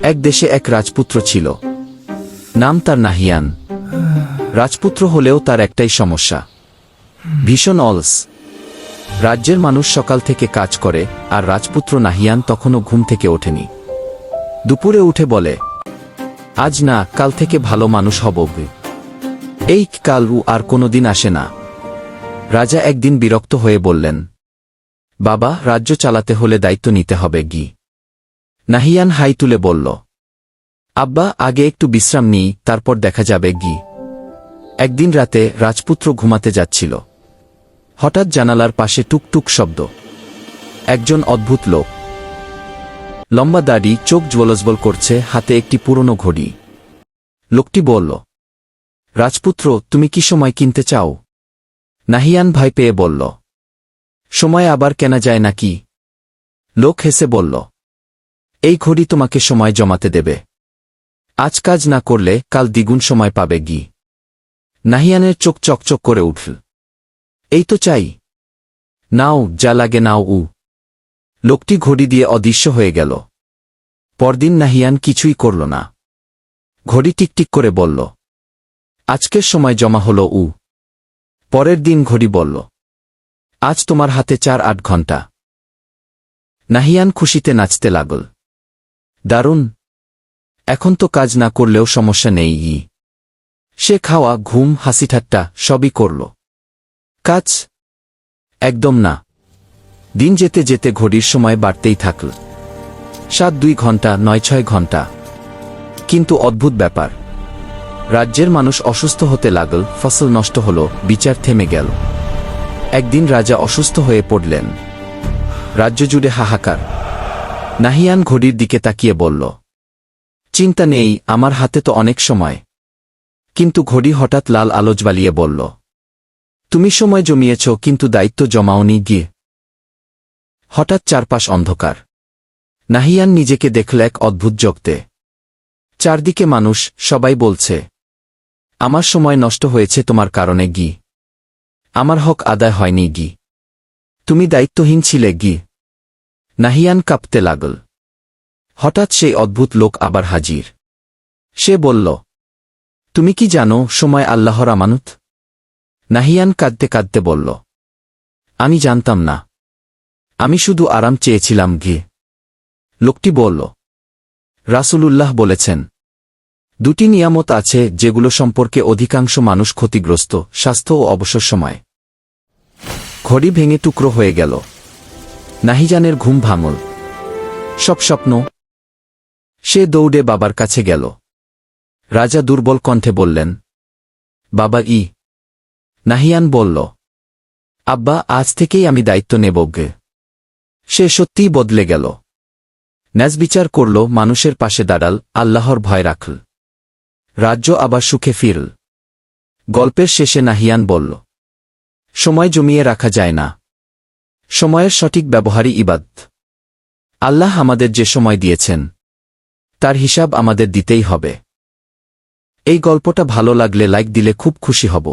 এক দেশে এক রাজপুত্র ছিল। নাম তার নাহিয়ান। রাজপুত্র হলেও তার একটাই সমস্যা। ভীষণ অলস। রাজ্যের মানুষ সকাল থেকে কাজ করে, আর রাজপুত্র নাহিয়ান তখনও ঘুম থেকে ওঠেনি। দুপুরে উঠে বলে, আজ না, কাল থেকে ভালো মানুষ হব এই কাল আর কোনোদিন আসে না। রাজা একদিন বিরক্ত হয়ে বললেন, বাবা, রাজ্য চালাতে হলে দায়িত্ব নিতে হবে গি। নাহিয়ান হাই তুলে বলল, আব্বা, আগে একটু বিশ্রাম নিই, তারপর দেখা যাবে গি। একদিন রাতে রাজপুত্র ঘুমাতে যাচ্ছিল। হঠাৎ জানালার পাশে টুকটুক শব্দ। একজন অদ্ভুত লোক। লম্বা দাড়ি, চোখ জ্বলসবল করছে, হাতে একটি পুরনো ঘড়ি। লোকটি বলল, রাজপুত্র, তুমি কি সময় কিনতে চাও? নাহিয়ান ভাই পেয়ে বলল, সময় আবার কেনা যায় নাকি? লোক হেসে বলল এই ঘড়ি তোমাকে সময় জমাতে দেবে। আজ কাজ না করলে কাল দ্বিগুণ সময় পাবে গি। নাহিয়ানের চোখ চকচক করে উঠল। এই তো চাই। নাও, যা লাগে নাও উ। লোকটি ঘড়ি দিয়ে অদৃশ্য হয়ে গেল। পরদিন নাহিয়ান কিছুই করল না। ঘড়ি টিকটিক করে বলল, আজকের সময় জমা হল উ। পরের দিন ঘড়ি বলল, আজ তোমার হাতে চার আট ঘণ্টা নাহিয়ান খুশিতে নাচতে লাগল। দারুণ। এখন তো কাজ না করলেও সমস্যা নেই। ই সে খাওয়া, ঘুম হাসিঠাট্টা সবই করল। কাজ? একদম না। দিন যেতে যেতে ঘড়ির সময় বাড়তেই থাকল। সাত, দুই ঘণ্টা, নয়, ছয় ঘণ্টা। কিন্তু অদ্ভুত ব্যাপার। রাজ্যের মানুষ অসুস্থ হতে লাগল, ফসল নষ্ট হল, বিচার থেমে গেল। একদিন রাজা অসুস্থ হয়ে পড়লেন। রাজ্য জুড়ে হাহাকার। নাহিয়ান ঘড়ির দিকে তাকিয়ে বলল, চিন্তা নেই, আমার হাতে তো অনেক সময় কিন্তু ঘড়ি হঠাৎ লাল আলোজ বালিয়ে বলল, তুমি সময় জমিয়েছ, কিন্তু দায়িত্ব জমাওনি, গিয়ে হঠাৎ চারপাশ অন্ধকার। নাহিয়ান নিজেকে দেখল এক অদ্ভুত জগতে। চারদিকে মানুষ, সবাই বলছে, আমার সময় নষ্ট হয়েছে তোমার কারণে, গি। আমার হক আদায় হয়নি, গি। তুমি দায়িত্বহীন ছিলে, গি। নাহিয়ান কাঁপতে লাগল। হঠাৎ সেই অদ্ভুত লোক আবার হাজির। সে বলল, তুমি কি জানো সময় আল্লাহর আমানত? নাহিয়ান কাঁদতে কাঁদতে বলল, আমি জানতাম না। আমি শুধু আরাম চেয়েছিলাম গিয়ে লোকটি বলল, রাসূলুল্লাহ বলেছেন, দুটি নিয়ামত আছে যেগুলো সম্পর্কে অধিকাংশ মানুষ ক্ষতিগ্রস্ত, স্বাস্থ্য ও অবসর সময়। ঘড়ি ভেঙে টুকরো হয়ে গেল। নাহিজানের ঘুম ভাঙল। সব স্বপ্ন সে দৌড়ে বাবার কাছে গেল। রাজা দুর্বল কণ্ঠে বললেন, বাবা, ই। নাহিয়ান বলল, আব্বা, আজ থেকেই আমি দায়িত্ব নেব গে সে সত্যিই বদলে গেল। ন্যাজবিচার করল, মানুষের পাশে দাঁড়াল, আল্লাহর ভয় রাখল। রাজ্য আবার সুখে ফিরল। গল্পের শেষে নাহিয়ান বলল, সময় জমিয়ে রাখা যায় না। সময়ের সঠিক ব্যবহারই ইবাদ। আল্লাহ আমাদের যে সময় দিয়েছেন, তার হিসাব আমাদের দিতেই হবে। এই গল্পটা ভালো লাগলে লাইক দিলে খুব খুশি হব।